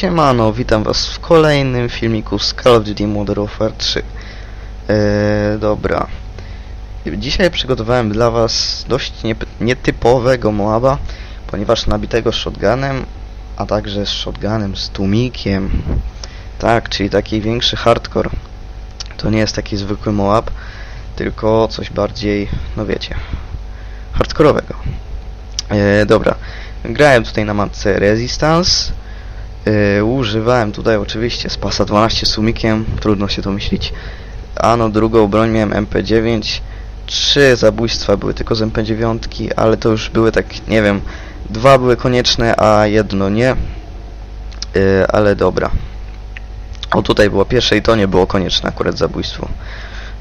Siemano, witam was w kolejnym filmiku z Call of Duty Modern Warfare 3. Eee, dobra. Dzisiaj przygotowałem dla was dość nietypowego Moaba, ponieważ nabitego shotgunem, a także z shotgunem z tłumikiem. Tak, czyli taki większy hardcore. To nie jest taki zwykły Moab, tylko coś bardziej, no wiecie, hardkorowego. Eee, dobra. Grałem tutaj na mapce Resistance. Yy, używałem tutaj oczywiście spasa 12 z sumikiem, trudno się to myślić. A no drugą broń miałem MP9. Trzy zabójstwa były tylko z MP9, ale to już były tak, nie wiem, dwa były konieczne, a jedno nie. Yy, ale dobra. O tutaj było pierwsze i to nie było konieczne akurat zabójstwo.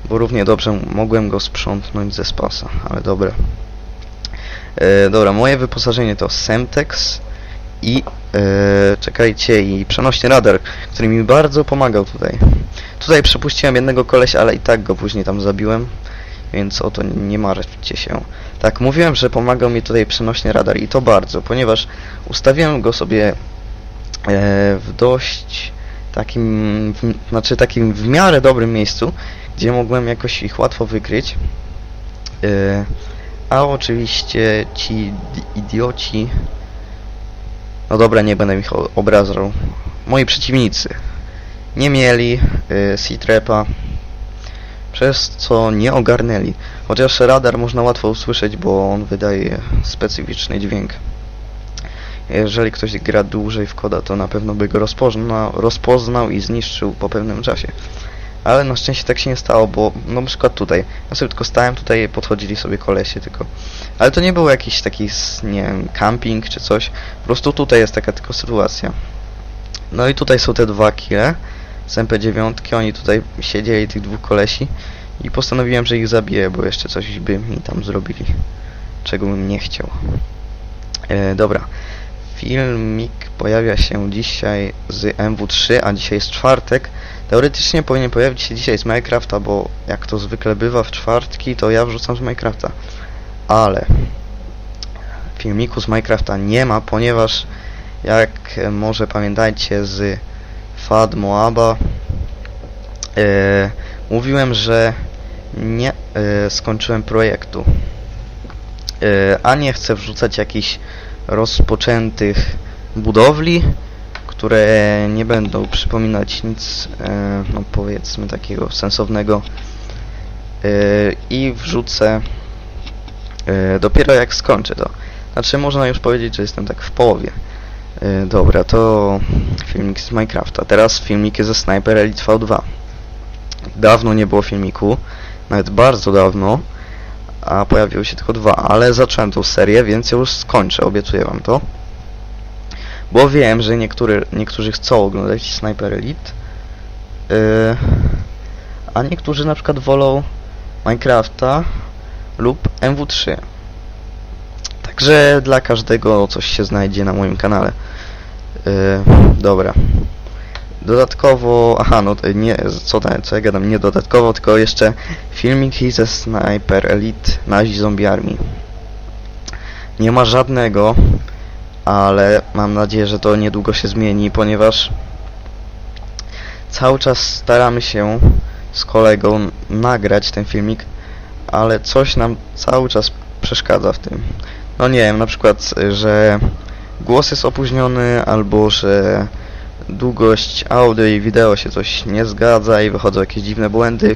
Bo równie dobrze mogłem go sprzątnąć ze spasa, ale dobra. E, dobra, moje wyposażenie to Semtex i e, czekajcie, i przenośny radar, który mi bardzo pomagał tutaj. Tutaj przepuściłem jednego kolesia, ale i tak go później tam zabiłem, więc o to nie martwcie się. Tak, mówiłem, że pomagał mi tutaj przenośny radar i to bardzo, ponieważ ustawiłem go sobie e, w dość takim, w, znaczy takim w miarę dobrym miejscu, gdzie mogłem jakoś ich łatwo wykryć. E, a oczywiście ci di- idioci... No dobra, nie będę ich obrażał. Moi przeciwnicy nie mieli y, C-Trapa, przez co nie ogarnęli. Chociaż radar można łatwo usłyszeć, bo on wydaje specyficzny dźwięk. Jeżeli ktoś gra dłużej w koda, to na pewno by go rozpoznał, rozpoznał i zniszczył po pewnym czasie. Ale na szczęście tak się nie stało, bo no na przykład tutaj, ja sobie tylko stałem tutaj, podchodzili sobie kolesie tylko. Ale to nie był jakiś taki, nie wiem, camping czy coś. Po prostu tutaj jest taka tylko sytuacja. No i tutaj są te dwa kile z MP9, oni tutaj siedzieli tych dwóch kolesi i postanowiłem, że ich zabiję, bo jeszcze coś by mi tam zrobili, czego bym nie chciał. E, dobra. Filmik pojawia się dzisiaj z MW3, a dzisiaj jest czwartek. Teoretycznie powinien pojawić się dzisiaj z Minecrafta, bo jak to zwykle bywa w czwartki, to ja wrzucam z Minecrafta. Ale filmiku z Minecrafta nie ma, ponieważ jak może pamiętajcie z FAD Moaba e, mówiłem, że nie e, skończyłem projektu. E, a nie chcę wrzucać jakichś rozpoczętych budowli, które nie będą przypominać nic, e, no powiedzmy, takiego sensownego e, i wrzucę e, dopiero jak skończę to. Znaczy można już powiedzieć, że jestem tak w połowie. Dobra, to filmik z Minecrafta. Teraz filmiki ze Sniper Elite V2. Dawno nie było filmiku, nawet bardzo dawno, a pojawiły się tylko dwa, ale zacząłem tą serię, więc już skończę, obiecuję wam to. Bo wiem, że niektóry, niektórzy chcą oglądać Sniper Elite, yy, a niektórzy na przykład wolą Minecrafta lub MW3. Także dla każdego coś się znajdzie na moim kanale. Yy, dobra. Dodatkowo, aha, no nie, co, co ja gadam, nie dodatkowo, tylko jeszcze filmiki ze Sniper Elite Nazi Zombie Army. Nie ma żadnego, ale mam nadzieję, że to niedługo się zmieni, ponieważ cały czas staramy się z kolegą nagrać ten filmik, ale coś nam cały czas przeszkadza w tym. No nie wiem, na przykład, że głos jest opóźniony, albo że długość audio i wideo się coś nie zgadza i wychodzą jakieś dziwne błędy,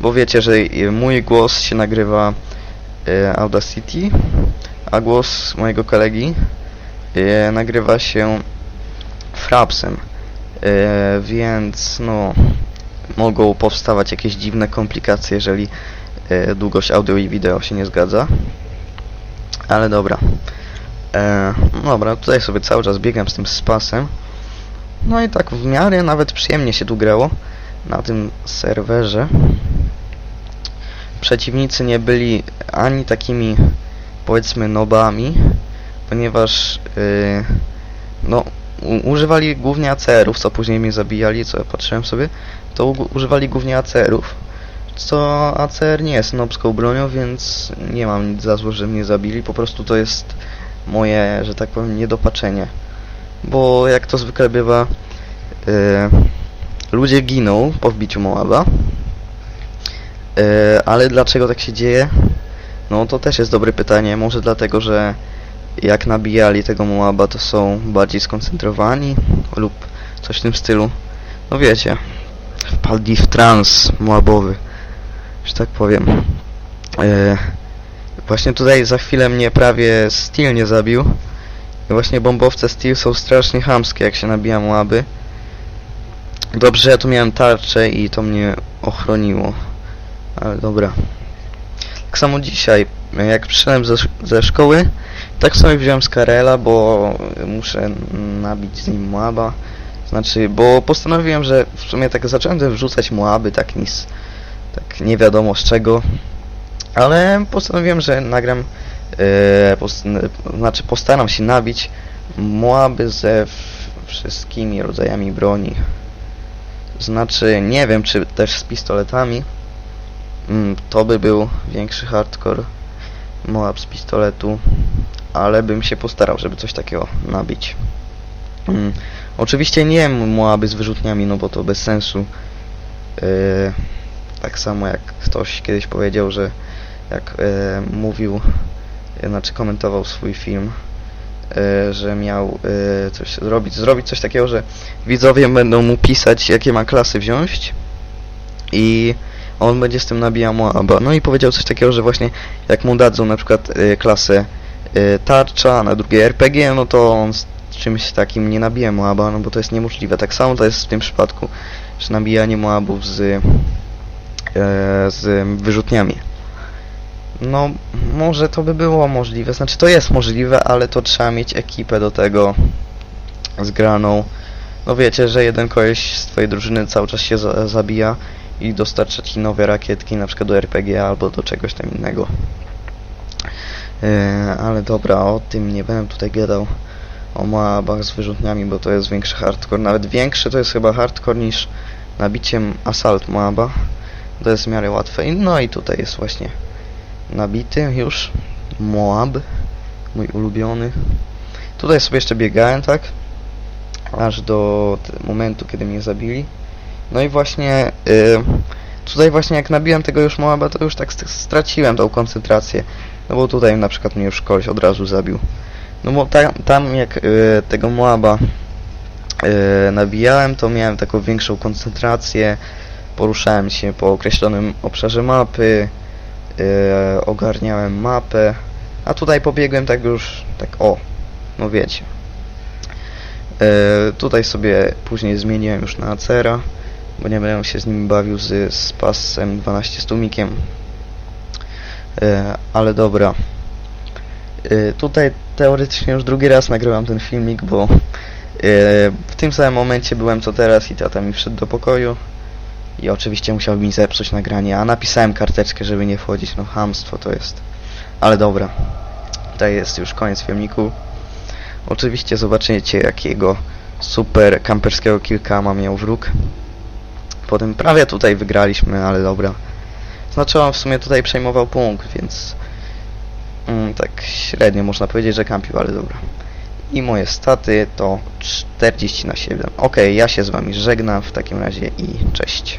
bo wiecie, że mój głos się nagrywa y, Audacity, a głos mojego kolegi y, nagrywa się Frapsem, y, więc no mogą powstawać jakieś dziwne komplikacje, jeżeli długość audio i wideo się nie zgadza. Ale dobra. E, no dobra, tutaj sobie cały czas biegam z tym spasem. No i tak w miarę nawet przyjemnie się tu grało na tym serwerze. Przeciwnicy nie byli ani takimi powiedzmy nobami, ponieważ yy, no używali głównie ACR-ów, co później mnie zabijali, co patrzyłem sobie, to używali głównie ACR-ów. Co ACR nie jest nobską bronią, więc nie mam nic za złe, że mnie zabili, po prostu to jest moje, że tak powiem, niedopatrzenie. Bo jak to zwykle bywa, e, ludzie giną po wbiciu Moaba. E, ale dlaczego tak się dzieje? No to też jest dobre pytanie. Może dlatego, że jak nabijali tego Moaba, to są bardziej skoncentrowani lub coś w tym stylu. No wiecie, wpadli w trans Moabowy, że tak powiem. E, właśnie tutaj za chwilę mnie prawie Steel nie zabił. I właśnie bombowce Steel są strasznie chamskie, jak się nabija Moaby. Dobrze, ja tu miałem tarczę i to mnie ochroniło. Ale dobra. Tak samo dzisiaj, jak przyszedłem ze, ze szkoły, tak sobie wziąłem z Karela, bo muszę nabić z nim Moaba. Znaczy, bo postanowiłem, że w sumie tak zacząłem wrzucać Moaby, tak nic, tak nie wiadomo z czego. Ale postanowiłem, że nagram, post, znaczy postaram się nabić Moaby ze wszystkimi rodzajami broni. Znaczy, nie wiem, czy też z pistoletami. Mm, to by był większy hardcore. Moab z pistoletu. Ale bym się postarał, żeby coś takiego nabić. Mm, oczywiście nie Moaby z wyrzutniami, no bo to bez sensu. Yy, tak samo jak ktoś kiedyś powiedział, że jak e, mówił, e, znaczy komentował swój film, e, że miał e, coś zrobić, zrobić coś takiego, że widzowie będą mu pisać, jakie ma klasy wziąć i on będzie z tym nabijał Moaba. No i powiedział coś takiego, że właśnie jak mu dadzą na przykład e, klasę tarcza, na drugie RPG, no to on z czymś takim nie nabije Moaba, no bo to jest niemożliwe. Tak samo to jest w tym przypadku, że nabijanie Moabów z, z wyrzutniami. No, może to by było możliwe, znaczy to jest możliwe, ale to trzeba mieć ekipę do tego zgraną. No wiecie, że jeden koleś z twojej drużyny cały czas się za zabija i dostarcza ci nowe rakietki, na przykład do RPG albo do czegoś tam innego. Yy, ale dobra, o tym nie będę tutaj gadał o Moabach z wyrzutniami, bo to jest większy hardcore. Nawet większy to jest chyba hardcore niż nabiciem Assault Moaba. To jest w miarę łatwe. No i tutaj jest właśnie nabity już Moab, mój ulubiony. Tutaj sobie jeszcze biegałem, tak? Aż do momentu, kiedy mnie zabili. No i właśnie y, tutaj właśnie jak nabiłem tego już Moaba, to już tak st- straciłem tą koncentrację. No bo tutaj na przykład mnie już koleś od razu zabił. No bo tam, tam jak y, tego Moaba y, nabijałem, to miałem taką większą koncentrację. Poruszałem się po określonym obszarze mapy, y, ogarniałem mapę, a tutaj pobiegłem tak już, tak o, no wiecie. Y, tutaj sobie później zmieniłem już na Acera, bo nie będę się z nim bawił z, z pasem 12 z tłumikiem. Y, ale dobra. Y, tutaj teoretycznie już drugi raz nagrywam ten filmik, bo w tym samym momencie byłem co teraz i tata mi wszedł do pokoju i oczywiście musiał mi zepsuć nagranie, a napisałem karteczkę, żeby nie wchodzić, no hamstwo to jest. Ale dobra, tutaj jest już koniec filmiku. Oczywiście zobaczycie jakiego super kamperskiego kilkama miał wróg. Potem prawie tutaj wygraliśmy, ale dobra. Znaczy on w sumie tutaj przejmował punkt, więc mm, tak średnio można powiedzieć, że kampił, ale dobra. I moje staty to 40 na 7. Ok, ja się z wami żegnam w takim razie i cześć.